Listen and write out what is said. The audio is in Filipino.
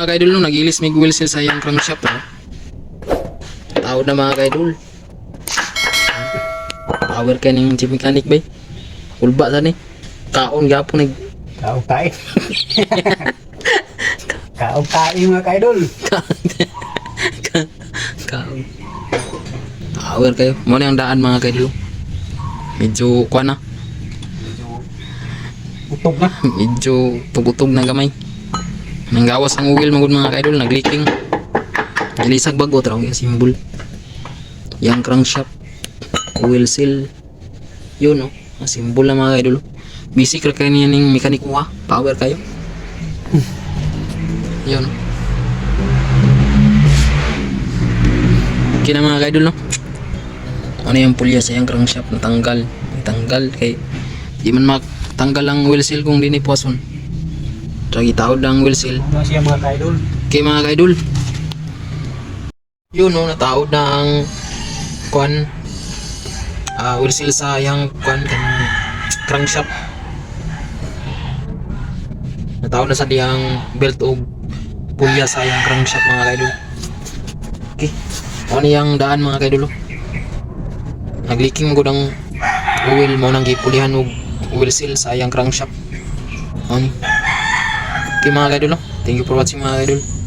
Mga kaidol no, nag-ilis may wheel seal sa iyang crankshaft no. Tawad na mga kaidol. Power ka ng chief mechanic bay. Ulba sa ni. Kaon gapon nag Kaog tayo. Kaog tayo mga kaidol. kaon. Power kayo. Mo na yung daan mga kaidol. Medyo kuha na. Utog na. Medyo tugutog na gamay. Nanggawas ang wheel magud mga kaidol nagleaking. Gilisag bago traw yung symbol. Yang crankshaft, wheel seal. Yun no, ang symbol na mga kaidol. Basic ra niya ning mechanic mo. Power kayo. Yun. Okay na mga kaidol no. Ano yung pulya sa yung crankshaft natanggal. Natanggal kay di man matanggal ang wheel seal kung di ni puwason. Tragi tawad ang wheel seal. Ano siya mga kaidol? Okay mga kaidol. Yun no, nataod na ang kwan ah wheel seal sa yang kwan kan crankshaft. Nataod na sa diyang belt o pulya sa yang crankshaft mga kaidol. Okay. Ano yung daan mga kaidol? oh. Nagliking mo ang oil mo nang gipulihan og wheel seal sa yang crankshaft. Ano? Okay mga kaidol. oh. Thank you for watching mga kaidol.